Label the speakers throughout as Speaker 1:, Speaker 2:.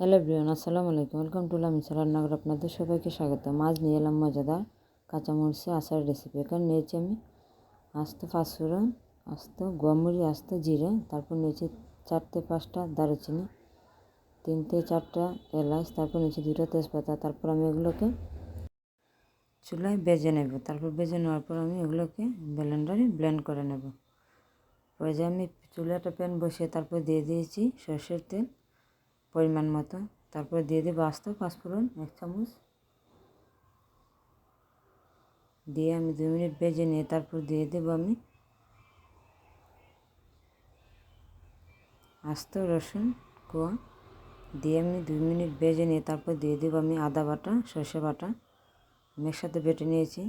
Speaker 1: Hello Brian আসসালামু আলাইকুম। Welcome to Lamisa রান্নাঘর। আপনাদের সবাইকে স্বাগত মাছ নিয়ে এলাম মজাদার কাঁচামরিচে আচার রেসিপি এখানে নিয়েছি আমি আস্ত পাঁচফোড়ন, আস্ত গোয়ামুড়ি, আস্ত জিরে, তারপর নিয়েছি চারটে পাঁচটা দারুচিনি তিনটে চারটা এলাচ, তারপর নিয়েছি দুটো তেজপাতা, তারপর আমি এগুলোকে চুলায় বেজে নেব। তারপর বেজে নেওয়ার পর আমি এগুলোকে ব্লেন্ডারে ব্লেন্ড করে নেব। পরে যে আমি চুলাটা প্যান বসিয়ে তারপর দিয়ে দিয়েছি সর্ষের তেল। পরিমাণ মতো। তারপর দিয়ে দেবো আস্ত পাঁচফোড়ন, এক চামচ। দিয়ে আমি দু মিনিট ভেজে নিয়ে তারপর দিয়ে দেবো আমি আস্ত রসুন কোয়া। দিয়ে আমি দুই মিনিট ভেজে নিয়ে তারপর দিয়ে দেবো আমি আদা বাটা, সর্ষে বাটা। আমি একসাথে বেটে নিয়েছি।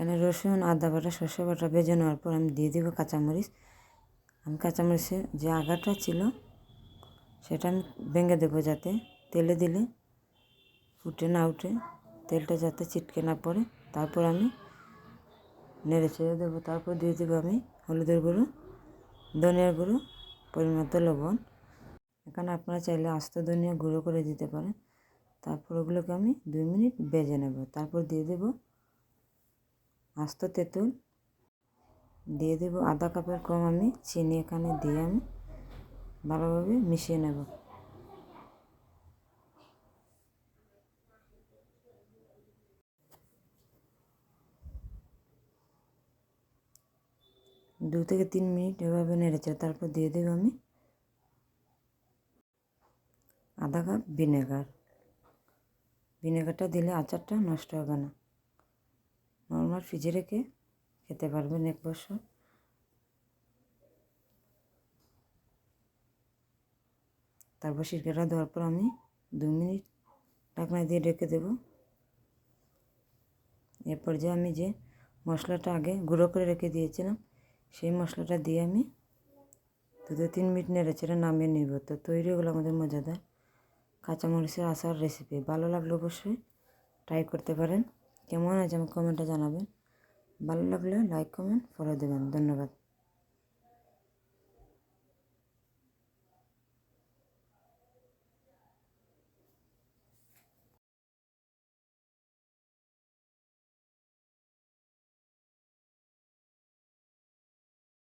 Speaker 1: এখানে রসুন, আদা বাটা, সর্ষে বাটা ভেজে নেওয়ার পর আমি দিয়ে দেবো কাঁচামরিচ। আমি কাঁচামরিচের যে আগাটা ছিল, সেটা আমি ভেঙে দেবো যাতে তেলে দিলে ফুটে না উঠে। তেলটা যাতে ছিটকে না পড়ে। তারপর আমি নেড়ে ছেড়ে দেবো। তারপর দিয়ে দেবো আমি হলুদের গুঁড়ো, ধনিয়ার গুঁড়ো, পরিমাণ লবণ। এখানে আপনারা চাইলে আস্ত ধনিয়া গুঁড়ো করে দিতে পারেন। তারপর ওগুলোকে আমি দুই মিনিট বেজে নেব। তারপর দিয়ে দেবো আস্ত তেঁতুল দিয়ে দেব আধা কাপের কম আমি চিনি এখানে দিয়ে আমি ভালোভাবে মিশিয়ে নেব। দু থেকে তিন মিনিট এভাবে নেড়েছে তারপর দিয়ে দেব আমি আধা কাপ ভিনেগার। ভিনেগারটা দিলে আচারটা নষ্ট হবে না। নর্মাল ফ্রিজে রেখে খেতে পারবেন এক বছর। তারপর সিরকাটা দেওয়ার পর আমি দু মিনিট ঢাকনা দিয়ে রেখে দেব। এরপর যে আমি যে মশলাটা আগে গুঁড়ো করে রেখে দিয়েছিলাম, সেই মশলাটা দিয়ে আমি দু দু তিন মিনিট নেড়ে চেড়ে নামিয়ে নিব। তো তৈরি হলো আমাদের মজাদার কাঁচামরিচের আচার রেসিপি ভালো লাগলে অবশ্যই ট্রাই করতে পারেন। কেমন আছে আমাকে কমেন্টে জানাবেন। ভালো লাগলে লাইক কমেন্ট ফলো দেবেন। ধন্যবাদ।